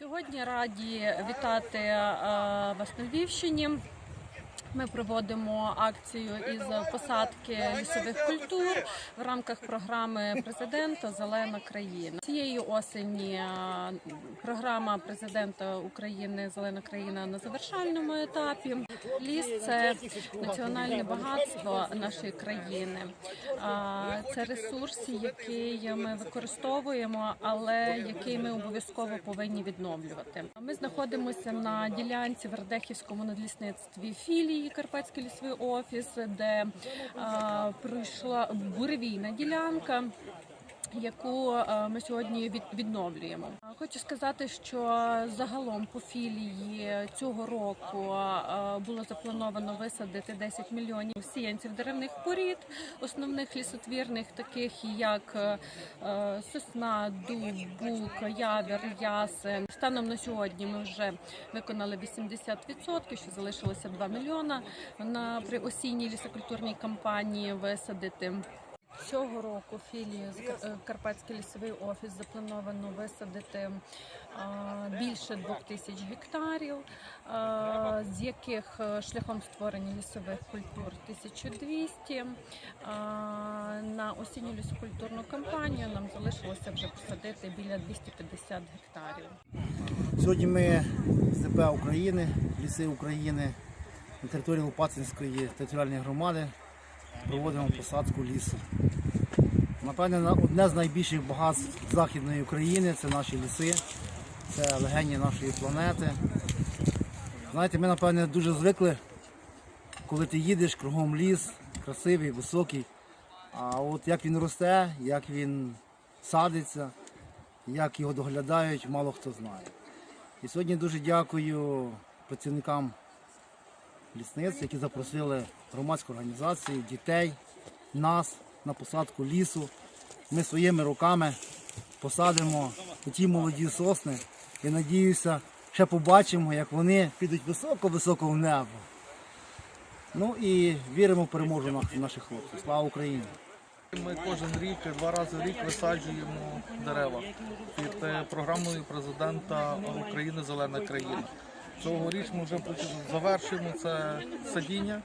Сьогодні раді вітати е, вас на Львівщині. Ми проводимо акцію із посадки лісових культур в рамках програми президента Зелена країна. Цієї осені е, програма президента України Зелена країна на завершальному етапі. Ліс це національне багатство нашої країни. Це ресурс, який ми використовуємо, але який ми обов'язково повинні відновлювати. Ми знаходимося на ділянці в Радехівському надлісництві філії Карпатський лісовий офіс, де пройшла буревійна ділянка. Яку е, ми сьогодні від- відновлюємо, хочу сказати, що загалом по філії цього року е, було заплановано висадити 10 мільйонів сіянців деревних порід, основних лісотвірних, таких як е, сосна, дуб, бук, явір, ясен. Станом на сьогодні ми вже виконали 80%, що залишилося 2 мільйона на при осінній лісокультурній кампанії висадити. Цього року філії е, Карпатський лісовий офіс заплановано висадити більше двох тисяч гектарів, з яких е, шляхом створення лісових культур 1200. На осінню лісокультурну кампанію нам залишилося вже посадити біля 250 гектарів. Сьогодні ми з ДП України, ліси України на території Лопатинської територіальної громади проводимо посадку лісу. Напевне, одне з найбільших багатств Західної України це наші ліси, це легені нашої планети. Знаєте, ми, напевне, дуже звикли, коли ти їдеш, кругом ліс, красивий, високий. А от як він росте, як він садиться, як його доглядають, мало хто знає. І сьогодні дуже дякую працівникам лісництва, які запросили громадську організацію, дітей, нас на посадку лісу. Ми своїми руками посадимо ті молоді сосни і надіюся, ще побачимо, як вони підуть високо-високо в небо. Ну і віримо в переможу наших- наших хлопців. Слава Україні! Ми кожен рік, два рази в рік висаджуємо дерева під е, програмою президента України Зелена країна. Цьогоріч ми вже завершуємо це садіння.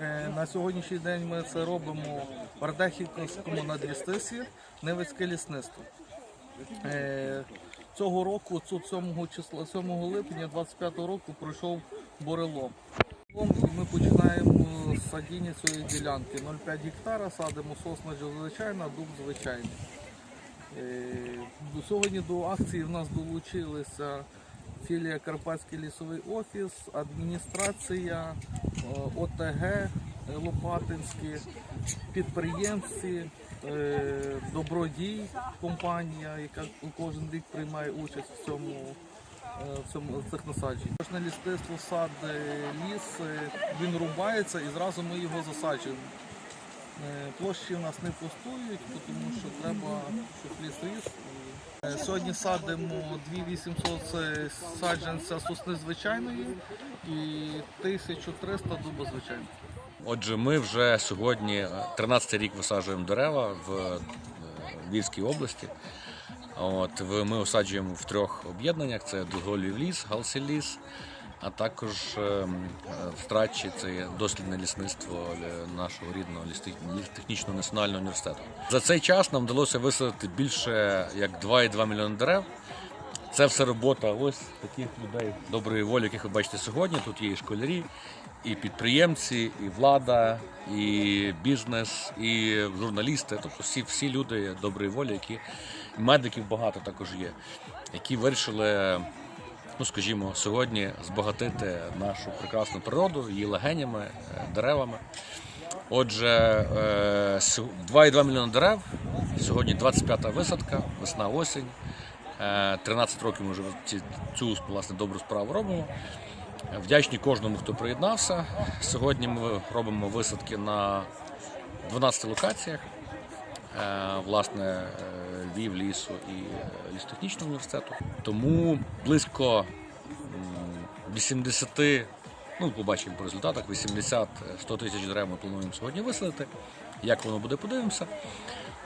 Е, На сьогоднішній день ми це робимо в Ардехівському надлістисі, Невицьке лісництво. Е, Цього року, 7 числа, 7 липня 25 року пройшов бурелом. Ми починаємо з садіння цієї ділянки. 0,5 гектара садимо сосна звичайна, дуб звичайний. Е, Сьогодні до акції в нас долучилися філія Карпатський лісовий офіс, адміністрація, е, ОТГ е, Лопатинські, підприємці, е, Добродій, компанія, яка кожен рік приймає участь в цьому в цьому в цих насаджень. Кожне лісництво сад ліс, він рубається і зразу ми його засаджуємо. Площі у нас не пустують, тому що треба, щоб ліс ріс. Е, Сьогодні садимо 2800 це саджанця сосни звичайної і 1300 дуба звичайної. Отже, ми вже сьогодні е, 13 рік висаджуємо дерева в е, Львівській області. От, ми осаджуємо в трьох об'єднаннях: це Дуголів ліс, Галсіліс, а також е, м, е, в Стратчі це дослідне лісництво нашого рідного лісте- національного університету. За цей час нам вдалося висадити більше як 2,2 мільйони дерев. Це все робота ось таких людей доброї волі, яких ви бачите сьогодні. Тут є і школярі, і підприємці, і влада, і бізнес, і журналісти. Тобто всі, всі люди доброї волі, які медиків багато також є, які вирішили, ну скажімо, сьогодні збагатити нашу прекрасну природу, її легенями, е, деревами. Отже, е, 2,2 мільйони дерев. Сьогодні 25-та висадка, весна осінь. Е, 13 років ми вже цю власне добру справу робимо. Вдячні кожному, хто приєднався. Сьогодні ми робимо висадки на 12 локаціях. Е, Власне, е, Львів, лісу і е, лісотехнічного університету. Тому близько м, 80, ну побачимо по результатах, 80-100 тисяч дерев ми плануємо сьогодні висадити. Як воно буде, подивимося.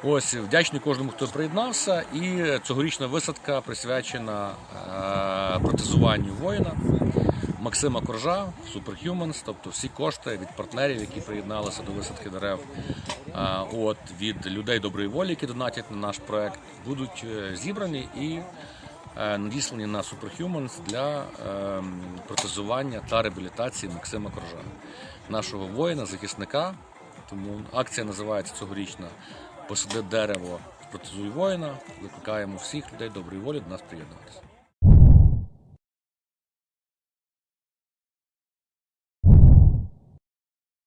Ось вдячний кожному, хто приєднався. І цьогорічна висадка присвячена е, е, протезуванню воїна. Максима Коржа, Superhumans, тобто всі кошти від партнерів, які приєдналися до висадки дерев, от від людей доброї волі, які донатять на наш проект, будуть е, зібрані і е, надіслані на Superhumans для ем, протезування та реабілітації Максима Коржа, нашого воїна, захисника. Тому акція називається цьогорічна Посади дерево, протезуй воїна. Викликаємо всіх людей доброї волі до нас приєднуватися.